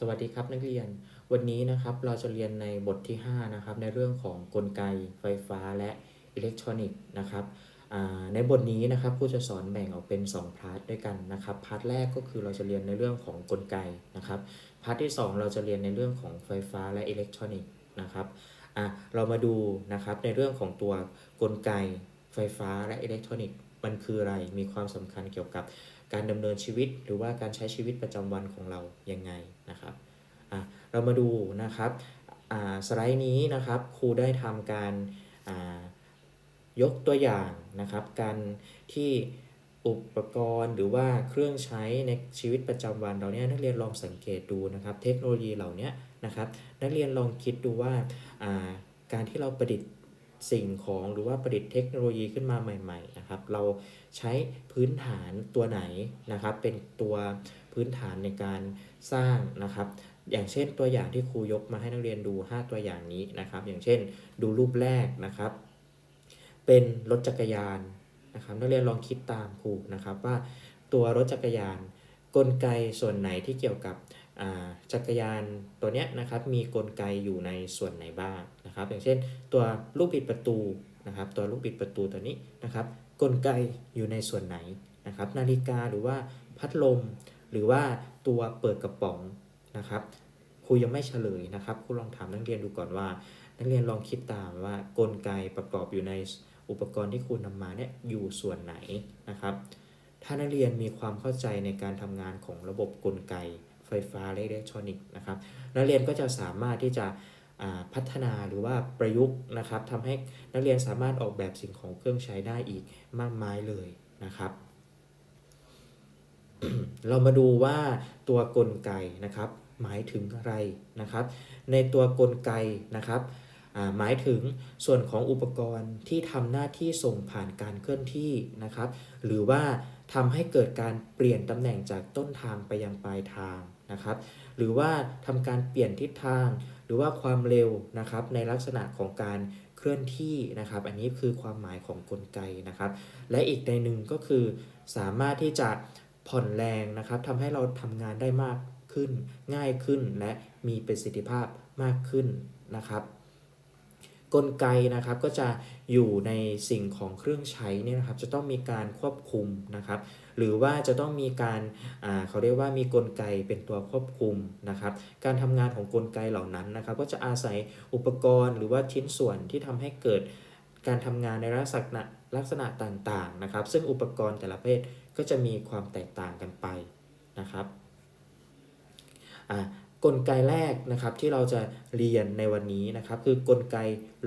สวัสดีครับนักเรียน วันนี้นะครับเราจะเรียนในบทที่ 5 นะครับในเรื่องของกลไกไฟฟ้าและอิเล็กทรอนิกส์นะครับในบทนี้นะครับครูจะสอนแบ่งออกเป็น 2 พาร์ทด้วยกันนะครับพาร์ทแรกก็คือเราจะเรียนในเรื่องของกลไกนะครับพาร์ทที่ 2 เราจะเรียนในเรื่องของไฟฟ้าและอิเล็กทรอนิกส์นะครับอะเรามาดูนะครับในเรื่องของตัวกลไกไฟฟ้าและอิเล็กทรอนิกส์มันคืออะไรมีความสำคัญเกี่ยวกับ การดำเนินชีวิตหรือว่าการใช้ชีวิตประจำวันของเรายังไงนะครับเรามาดูนะครับสไลด์นี้นะครับครูได้ทำการยกตัวอย่างนะครับ การที่อุปกรณ์หรือว่าเครื่องใช้ในชีวิตประจำวันเราเนี่ยนักเรียนลองสังเกตดูนะครับ เทคโนโลยีเหล่านี้นะครับ นักเรียนลองคิดดูว่าอ่าการที่เราประดิษฐ์ สิ่งของหรือว่าประดิษฐ์เทคโนโลยีขึ้นมาใหม่ๆนะครับ เราใช้พื้นฐานตัวไหนนะครับ เป็นตัวพื้นฐานในการสร้างนะครับ อย่างเช่นตัวอย่างที่ครูยกมาให้นักเรียนดู 5 ตัวอย่างนี้นะครับ อย่างเช่นดูรูปแรกนะครับ เป็นรถจักรยานนะครับ นักเรียนลองคิดตามครูนะครับว่าตัวรถจักรยาน กลไกส่วนไหนที่เกี่ยวกับจักรยานตัวเนี้ยนะครับมีกลไกอยู่ในส่วนไหนบ้าง นะครับ อย่างเช่น ตัวลูกบิดประตูนะครับ ตัวลูกบิดประตูตัวนี้นะครับ กลไกอยู่ในส่วนไหนนะครับ นาฬิกาหรือว่าพัดลม หรือว่าตัวเปิดกระป๋องนะครับครูยังไม่เฉลยนะครับครูลองถามนักเรียนดูก่อนว่า นักเรียนลองคิดตามว่ากลไกประกอบอยู่ในอุปกรณ์ที่ครูนำมาเนี่ยอยู่ส่วนไหนนะครับ ถ้านักเรียนมีความเข้าใจในการทำงานของระบบกลไกไฟฟ้าและอิเล็กทรอนิกส์นะครับ นักเรียนก็จะสามารถที่จะ พัฒนาหรือว่าประยุกต์นะครับทำให้นักเรียนสามารถออกแบบสิ่งของเครื่องใช้ได้อีกมากมายเลยนะครับ เรามาดูว่าตัวกลไกนะครับ หมายถึงอะไรนะครับ ในตัวกลไกนะครับหมายถึงส่วนของอุปกรณ์ที่ทำหน้าที่ส่งผ่านการเคลื่อนที่นะครับ หรือว่าทำให้เกิดการเปลี่ยนตำแหน่งจากต้นทางไปยังปลายทาง นะครับ หรือว่าทำการเปลี่ยนทิศทาง หรือว่าความเร็วนะครับในลักษณะของการเคลื่อนที่นะครับ อันนี้คือความหมายของกลไกนะครับ และอีกในหนึ่งก็คือ สามารถที่จะผ่อนแรงนะครับทำให้เราทำงานได้มากขึ้น ง่ายขึ้นและมีประสิทธิภาพมากขึ้นนะครับ กลไกนะครับก็จะอยู่ในสิ่งของเครื่องใช้เนี่ยนะครับจะต้องมีการควบคุมนะครับ หรือว่าจะต้องมีการอ่าเขาเรียกว่ามีกลไกเป็นตัวควบคุมนะครับ การทำงานของกลไกเหล่านั้นนะครับ ก็จะอาศัยอุปกรณ์ หรือว่าชิ้นส่วนที่ทำให้เกิดการทำงานในลักษณะลักษณะต่างๆนะครับ ซึ่งอุปกรณ์แต่ละเภทก็จะมีความแตกต่างกันไปนะครับอ่า กลไกแรกนะครับที่เราจะเรียนในวันนี้นะครับ คือกลไก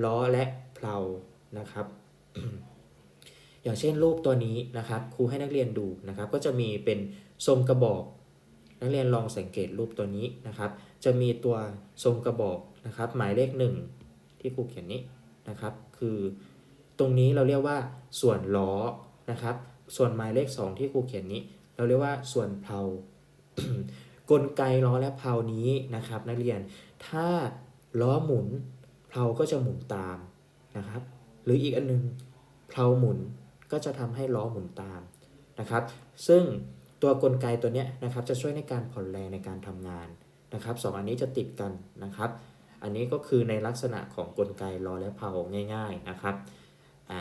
ล้อและเพลานะครับ อย่างเช่นรูปตัวนี้นะครับครูให้นักเรียนดูนะครับ ก็จะมีเป็นทรงกระบอก นักเรียนลองสังเกตรูปตัวนี้นะครับ จะมีตัวทรงกระบอกนะครับ หมายเลขหนึ่งที่ครูเขียนนี้นะครับ คือตรงนี้เราเรียกว่าส่วนล้อนะครับ ส่วนหมายเลขสองที่ครูเขียนนี้ เราเรียกว่าส่วนเพลา กลไกล้อและเพลานี้นะครับ นักเรียนถ้าล้อหมุนเพลาก็จะหมุนตามนะครับ หรืออีกอันนึงเพลาหมุนก็จะทำให้ล้อหมุนตามนะครับ ซึ่งตัวกลไกตัวนี้นะครับจะช่วยในการผ่อนแรงในการทำงานนะครับสองอันนี้จะติดกันนะครับ อันนี้ก็คือในลักษณะของกลไกล้อและเพลาง่าย ๆนะครับอะ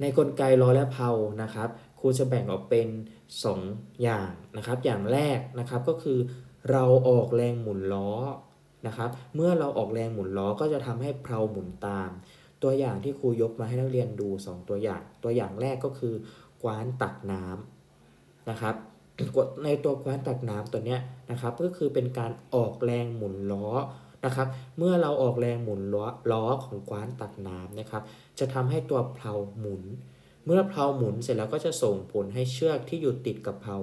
ในกลไกล้อและเพลานะครับครูจะแบ่งออกเป็น 2อย่างนะครับ อย่างแรกนะครับก็คือ เราออกแรงหมุนล้อนะครับ เมื่อเราออกแรงหมุนล้อก็จะทำให้เพลาหมุนตาม ตัวอย่างที่ครูยกมาให้นักเรียนดู 2 ตัวอย่าง ตัวอย่างแรกก็คือกว้านตักน้ำนะครับ ในตัวกว้านตักน้ำตัวเนี้ยนะครับ ก็คือเป็นการออกแรงหมุนล้อนะครับ เมื่อเราออกแรงหมุนล้อล้อของกว้านตักน้ำนะครับ จะทำให้ตัวเพลาหมุน เมื่อเพลาหมุนเสร็จแล้วก็จะส่งผลให้เชือกที่อยู่ติดกับเพลา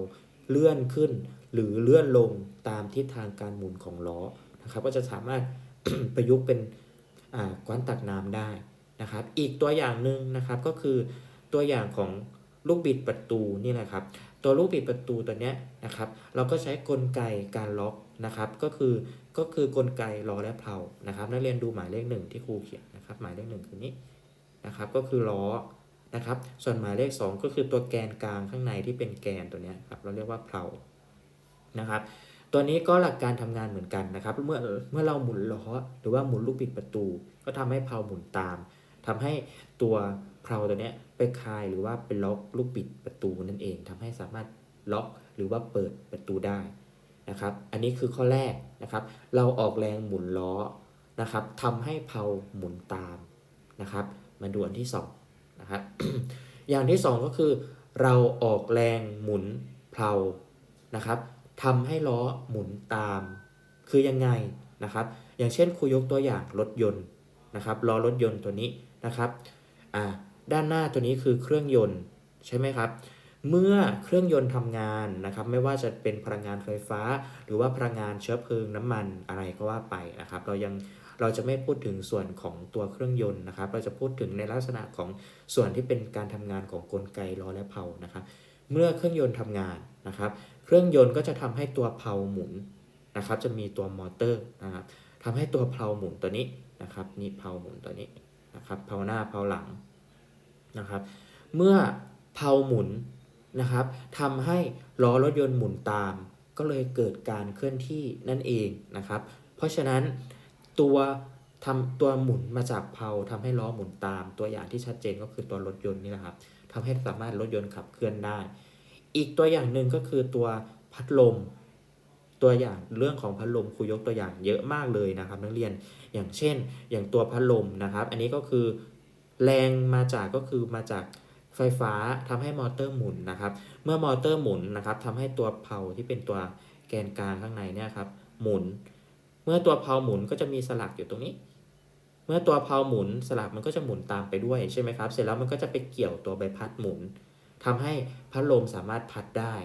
เลื่อนขึ้น หรือเลื่อนลงตามทิศทางการหมุนของล้อนะครับ ก็จะสามารถประยุกต์เป็นกว้านตักน้ำได้นะครับ อีกตัวอย่างหนึ่งนะครับก็คือตัวอย่างของลูกบิดประตูนี่แหละครับ ตัวลูกบิดประตูตัวเนี้ยนะครับ เราก็ใช้กลไกการล็อกนะครับ ก็คือก็คือกลไกล้อและเพลานะครับ นักเรียนดูหมายเลขหนึ่งที่ครูเขียนนะครับ หมายเลขหนึ่งคือนี้นะครับ ก็คือล้อ นะครับ ส่วนหมายเลขสองก็คือตัวแกนกลางข้างในที่เป็นแกนตัวนี้ครับเราเรียกว่าเพลานะครับ ตัวนี้ก็หลักการทำงานเหมือนกันนะครับ เมื่อเมื่อเราหมุนล้อหรือว่าหมุนลูกบิดประตู ก็ทำให้เพลาหมุนตามทำให้ตัวเพลาตัวนี้ไปคลายหรือว่าไปล็อกลูกบิดประตูนั่นเองทำให้สามารถล็อกหรือว่าเปิดประตูได้นะครับ อันนี้คือข้อแรกนะครับ เราออกแรงหมุนล้อนะครับทำให้เพลาหมุนตามนะครับ มาดูอันที่สอง นะครับอย่างที่สองก็คือ เราออกแรงหมุนเพลานะครับทำให้ล้อหมุนตาม คือยังไงนะครับ อย่างเช่นครูยกตัวอย่างรถยนต์นะครับล้อรถยนต์ตัวนี้นะครับอ่าด้านหน้าตัวนี้คือเครื่องยนต์ใช่ไหมครับ เมื่อเครื่องยนต์ทำงานนะครับ ไม่ว่าจะเป็นพลังงานไฟฟ้า หรือว่าพลังงานเชื้อเพลิงน้ำมันอะไรก็ว่าไปนะครับ เรายัง เราจะไม่พูดถึงส่วนของตัวเครื่องยนต์นะครับ เราจะพูดถึงในลักษณะของส่วนที่เป็นการทำงานของกลไกล้อและเพลานะครับ เมื่อเครื่องยนต์ทำงานนะครับ เครื่องยนต์ก็จะทำให้ตัวเพลาหมุนนะครับ จะมีตัวมอเตอร์นะครับทำให้ตัวเพลาหมุนตัวนี้นะครับนี่เพลาหมุนตัวนี้นะครับเพลาหน้าเพลาหลังนะครับ เมื่อเพลาหมุนนะครับทำให้ล้อรถยนต์หมุนตาม ก็เลยเกิดการเคลื่อนที่นั่นเองนะครับ เพราะฉะนั้น ตัวทำตัวหมุนมาจากเพลาทำให้ล้อหมุนตาม ตัวอย่างที่ชัดเจนก็คือตัวรถยนต์นี่แหละครับทำให้สามารถรถยนต์ขับเคลื่อนได้ อีกตัวอย่างหนึ่งก็คือตัวพัดลม ตัวอย่างเรื่องของพัดลมครูยกตัวอย่างเยอะมากเลยนะครับ นักเรียนอย่างเช่น อย่างตัวพัดลมนะครับ อันนี้ก็คือแรงมาจากก็คือมาจากไฟฟ้าทำให้มอเตอร์หมุนนะครับ เมื่อมอเตอร์หมุนนะครับทำให้ตัวเพลาที่เป็นตัวแกนกลางข้างในเนี่ยครับหมุน เมื่อตัวเพลาหมุนก็จะมีสลักอยู่ตรงนี้ เมื่อตัวเพลาหมุนสลักมันก็จะหมุนตามไปด้วยใช่ไหมครับ เสร็จแล้วมันก็จะไปเกี่ยวตัวใบพัดหมุนทำให้พัดลมสามารถพัดได้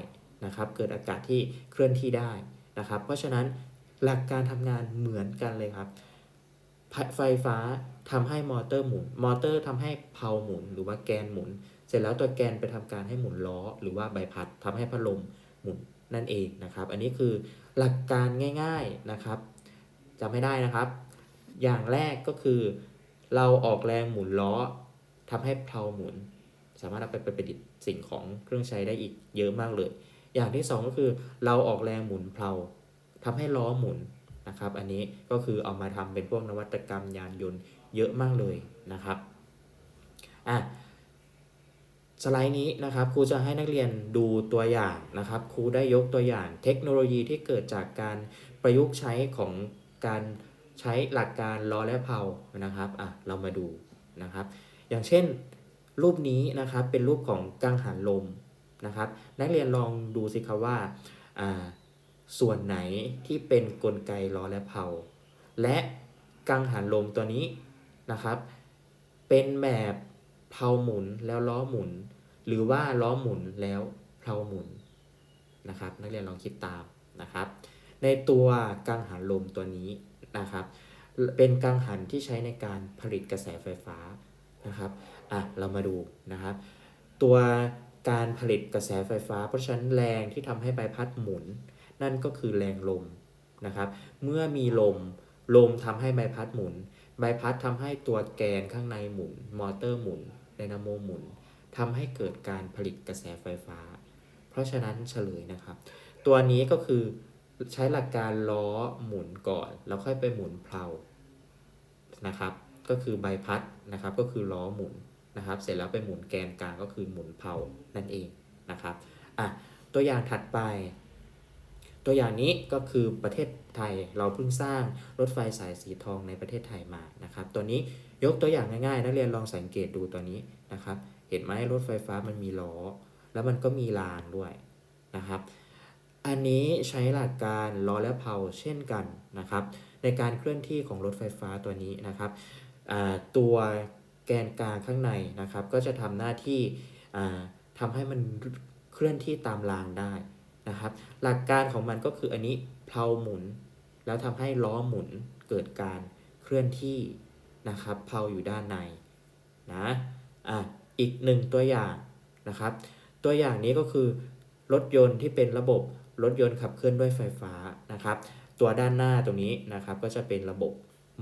นะครับ เกิดอากาศที่เคลื่อนที่ได้นะครับ เพราะฉะนั้นหลักการทำงานเหมือนกันเลยครับ ไฟฟ้าทำให้มอเตอร์หมุน มอเตอร์ทำให้เพลาหมุน หรือว่าแกนหมุน เสร็จแล้วตัวแกนไปทำการให้หมุนล้อ หรือว่าใบพัดทำให้พัดลมหมุนนั่นเองนะครับ อันนี้คือหลักการง่าย ๆนะครับ จำให้ได้นะครับ อย่างแรกก็คือ เราออกแรงหมุนล้อทำให้เพลาหมุน สามารถเอาไปประดิษฐ์สิ่งของเครื่องใช้ได้อีกเยอะมากเลย อย่างที่สองก็คือเราออกแรงหมุนเพลาทำให้ล้อหมุนนะครับ อันนี้ก็คือเอามาทำเป็นพวกนวัตกรรมยานยนต์เยอะมากเลยนะครับอะสไลด์นี้นะครับครูจะให้นักเรียนดูตัวอย่างนะครับครูได้ยกตัวอย่างเทคโนโลยีที่เกิดจากการประยุกต์ใช้ของ การใช้หลักการล้อและเพลานะครับอะเรามาดูนะครับ อย่างเช่นรูปนี้นะครับเป็นรูปของกังหันลมนะครับ นักเรียนลองดูสิครับว่าอ่าส่วนไหนที่เป็นนกลไกล้อและเพลาและกังหันลมตัวนี้นะครับ เป็นแบบเพลาหมุนแล้วล้อหมุน หรือว่าล้อหมุนแล้วเพลาหมุนนะครับ นักเรียนลองคิดตามนะครับ ในตัวกังหันลมตัวนี้นะครับ เป็นกังหันที่ใช้ในการผลิตกระแสไฟฟ้านะครับอะเรามาดูนะครับ ตัวการผลิตกระแสไฟฟ้า เพราะฉะนั้นแรงที่ทำให้ใบพัดหมุน นั่นก็คือแรงลมนะครับ เมื่อมีลมลมทำให้ใบพัดหมุน ใบพัดทำให้ตัวแกนข้างในหมุน มอเตอร์หมุนไดนาโมหมุนทำให้เกิดการผลิตกระแสไฟฟ้า เพราะฉะนั้นเฉลยนะครับ ตัวนี้ก็คือ ใช้หลักการล้อหมุนก่อน แล้วค่อยไปหมุนเพลานะครับ ก็คือใบพัดนะครับก็คือล้อหมุนนะครับ เสร็จแล้วไปหมุนแกนกลางก็คือหมุนเพลานั่นเองนะครับอะตัวอย่างถัดไป ตัวอย่างนี้ก็คือประเทศไทยเราเพิ่งสร้างรถไฟสายสีทองในประเทศไทยมานะครับ ตัวนี้ยกตัวอย่างง่ายๆ นักเรียนลองสังเกตดูตัวนี้นะครับ เห็นไหมรถไฟฟ้ามันมีล้อ แล้วมันก็มีรางด้วยนะครับ อันนี้ใช้หลักการล้อและเพลาเช่นกันนะครับ ในการเคลื่อนที่ของรถไฟฟ้าตัวนี้นะครับตัวแกนกลางข้างในนะครับ ก็จะทำหน้าที่อ่าทำให้มันเคลื่อนที่ตามรางได้นะครับ หลักการของมันก็คืออันนี้เพลาหมุน แล้วทำให้ล้อหมุนเกิดการเคลื่อนที่นะครับเพลาอยู่ด้านในนะอะอีกหนึ่งตัวอย่างนะครับ ตัวอย่างนี้ก็คือรถยนต์ที่เป็นระบบ รถยนต์ขับเคลื่อนด้วยไฟฟ้านะครับ ตัวด้านหน้าตรงนี้นะครับก็จะเป็นระบบ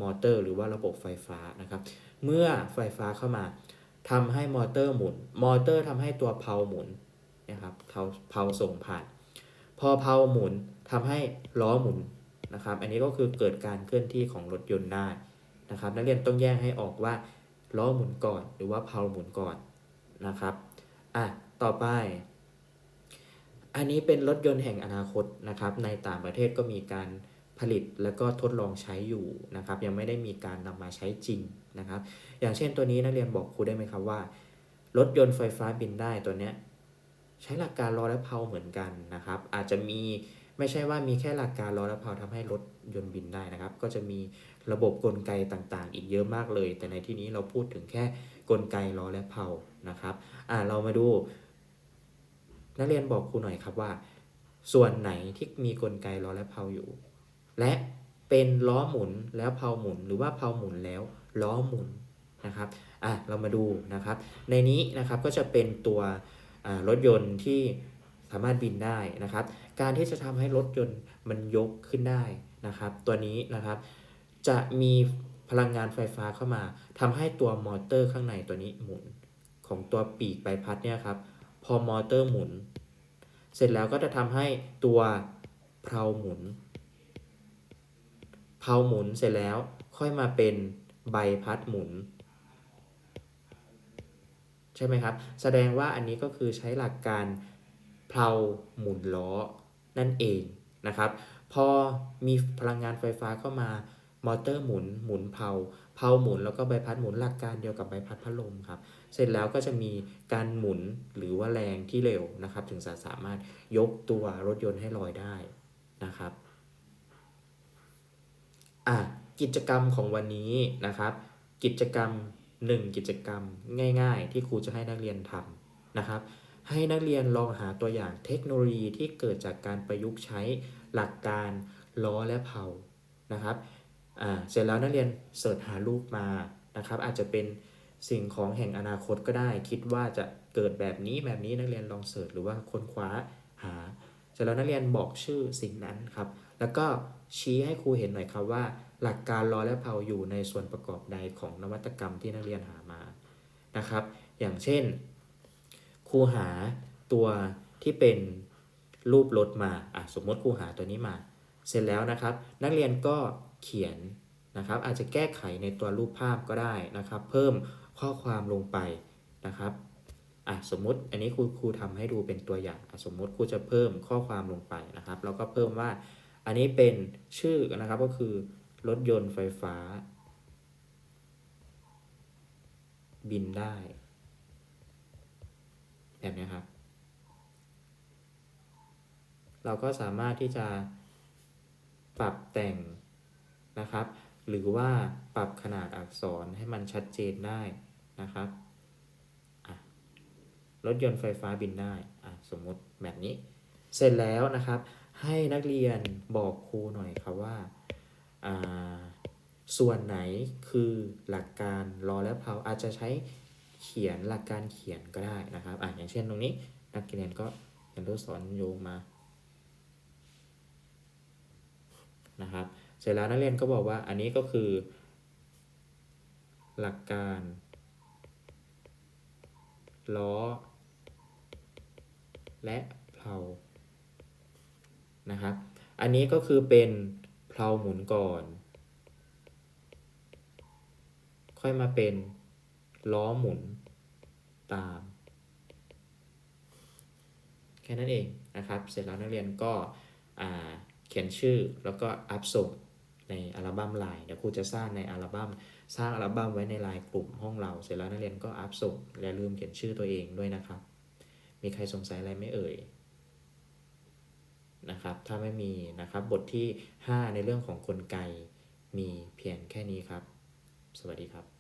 มอเตอร์ หรือว่าระบบไฟฟ้านะครับ เมื่อไฟฟ้าเข้ามาทำให้มอเตอร์หมุน มอเตอร์ทำให้ตัวเพลาหมุนนะครับเพลาเพลาส่งผ่าน พอเพลาหมุนทำให้ล้อหมุนนะครับ อันนี้ก็คือเกิดการเคลื่อนที่ของรถยนต์ได้นะครับ นักเรียนต้องแยกให้ออกว่าล้อหมุนก่อน หรือว่าเพลาหมุนก่อนนะครับ อะ ต่อไป อันนี้เป็นรถยนต์แห่งอนาคตนะครับ ในต่างประเทศก็มีการผลิตแล้วก็ทดลองใช้อยู่นะครับ ยังไม่ได้มีการนำมาใช้จริงนะครับ อย่างเช่นตัวนี้นักเรียนบอกครูได้ไหมครับว่า รถยนต์ไฟฟ้าบินได้ตัวเนี้ยใช้หลักการล้อและเพลาเหมือนกันนะครับ อาจจะมีไม่ใช่ว่ามีแค่หลักการล้อและเพลาทำให้รถยนต์บินได้นะครับ ก็จะมีระบบกลไกต่างๆ อีกเยอะมากเลย แต่ในที่นี้เราพูดถึงแค่กลไกล้อและเพลานะครับ อ่าเรามาดู นักเรียนบอกครูหน่อยครับว่า ส่วนไหนที่มีกลไกล้อและเพลาอยู่ และเป็นล้อหมุนแล้วเพลาหมุน หรือว่าเพลาหมุนแล้วล้อหมุนนะครับอะเรามาดูนะครับ ในนี้นะครับก็จะเป็นตัวรถยนต์ที่สามารถบินได้นะครับ การที่จะทำให้รถยนต์มันยกขึ้นได้นะครับ ตัวนี้นะครับ จะมีพลังงานไฟฟ้าเข้ามาทำให้ตัวมอเตอร์ข้างในตัวนี้หมุน ของตัวปีกใบพัดเนี่ยครับ อมอเตอร์หมุน เสร็จแล้วก็จะทำให้ตัวเพลาหมุน เพลาหมุนเสร็จแล้วค่อยมาเป็นใบพัดหมุน ใช่ไหมครับ แสดงว่าอันนี้ก็คือใช้หลักการเพลาหมุนล้อนั่นเองนะครับ พอมีพลังงานไฟฟ้าเข้ามามอเตอร์หมุนหมุนเพลา เพาหมุนแล้วก็ใบพัดหมุนหลักการเดียวกับใบพัดพัดลมครับ เสร็จแล้วก็จะมีการหมุนหรือว่าแรงที่เร็วนะครับ ถึงจะสามารถยกตัวรถยนต์ให้ลอยได้นะครับอะกิจกรรมของวันนี้นะครับ กิจกรรม 1 กิจกรรมง่าย ๆ ที่ครูจะให้นักเรียนทำนะครับ ให้นักเรียนลองหาตัวอย่างเทคโนโลยีที่เกิดจากการประยุกต์ใช้หลักการล้อและเพลานะครับ อ่าเสร็จแล้วนักเรียนเสิร์ชหารูปมานะครับอาจจะเป็นสิ่งของแห่งอนาคตก็ได้ คิดว่าจะเกิดแบบนี้แบบนี้นักเรียนลองเสิร์ชหรือว่าค้นคว้าหาเสร็จแล้วนักเรียนบอกชื่อสิ่งนั้นครับ แล้วก็ชี้ให้ครูเห็นหน่อยครับว่า หลักการล้อและเพลาอยู่ในส่วนประกอบใดของนวัตกรรมที่นักเรียนหามานะครับ อย่างเช่น ครูหาตัวที่เป็นรูปรถมาอะสมมติครูหาตัวนี้มา เสร็จแล้วนะครับ นักเรียนก็ เขียนนะครับ อาจจะแก้ไขในตัวรูปภาพก็ได้นะครับ เพิ่มข้อความลงไปนะครับอะสมมติอันนี้ครูครูทำให้ดูเป็นตัวอย่างสมมติครูจะเพิ่มข้อความลงไปนะครับแล้วก็เพิ่มว่าอันนี้เป็นชื่อนะครับก็คือรถยนต์ไฟฟ้า บินได้ แบบนี้ครับ เราก็สามารถที่จะปรับแต่ง นะครับ หรือว่าปรับขนาดอักษรให้มันชัดเจนได้นะครับรถยนต์ไฟฟ้าบินได้สมมติแบบนี้ เสร็จแล้วนะครับ ให้นักเรียนบอกครูหน่อยครับว่าาส่วนไหนคือหลักการรอและเพาอาจจะใช้เขียนหลักการเขียนก็ได้นะครับอะอย่างเช่นตรงนี้นักเรียนก็เขียนตัวสอนโยงมานะครับ เสร็จแล้วนักเรียนก็บอกว่าอันนี้ก็คือ หลักการ ล้อ และเพลานะครับ อันนี้ก็คือเป็นเพลาหมุนก่อน ค่อยมาเป็นล้อหมุนตาม แค่นั้นเองนะครับ เสร็จแล้วนักเรียนก็อ่าเขียนชื่อแล้วก็อัพส่ง ในอัลบั้มไลน์เดี๋ยวครูจะสร้างในอัลบั้มสร้างอัลบั้มไว้ในไลน์กลุ่มห้องเรา เสร็จแล้วนักเรียนก็อัพส่งและลืมเขียนชื่อตัวเองด้วยนะครับ มีใครสงสัยอะไรไม่เอ่ยนะครับ ถ้าไม่มีนะครับบทที่ 5 ในเรื่องของกลไกมีเพียงแค่นี้ครับ สวัสดีครับ